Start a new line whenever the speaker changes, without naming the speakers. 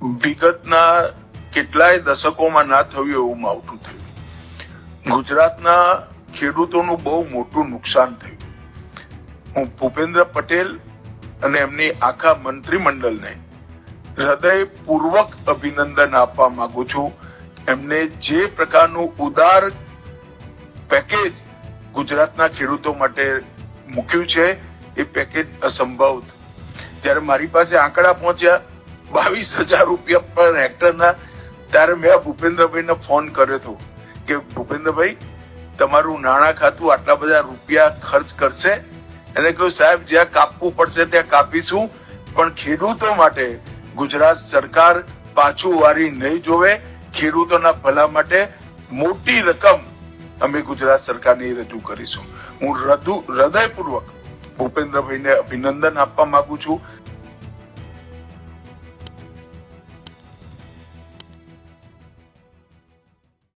વિગતના કેટલાય દશકોમાં ના થયું એવું માવઠું થયું. ગુજરાતના ખેડૂતોનું બહુ મોટું નુકસાન થયું. હું ભૂપેન્દ્ર પટેલ અને એમની આખા મંત્રીમંડળને હૃદયપૂર્વક અભિનંદન આપવા માંગુ છું. એમને જે પ્રકારનું ઉદાર પેકેજ ગુજરાતના ખેડૂતો માટે મૂક્યું છે, એ પેકેજ અસંભવ જ્યારે મારી પાસે આંકડા પહોંચ્યા બાવીસ હજાર રૂપિયા પર હેક્ટરના, ત્યારે મેં ભૂપેન્દ્રભાઈને ફોન કર્યો હતો કે, ભૂપેન્દ્રભાઈ, તમારું નાણાં ખાતું આટલા બધા રૂપિયા ખર્ચ કરશે? એને કહ્યું, સાહેબ, જ્યાં કાપવું પડશે ત્યાં કાપીશું, પણ ખેડૂતો માટે ગુજરાત સરકાર પાછું વારી નહીં જોવે. ખેડૂતોના ભલા માટે મોટી રકમ અમે ગુજરાત સરકારને રજૂ કરીશું. હું હૃદુ- હૃદયપૂર્વક ભૂપેન્દ્રભાઈને અભિનંદન આપવા માંગુ છું.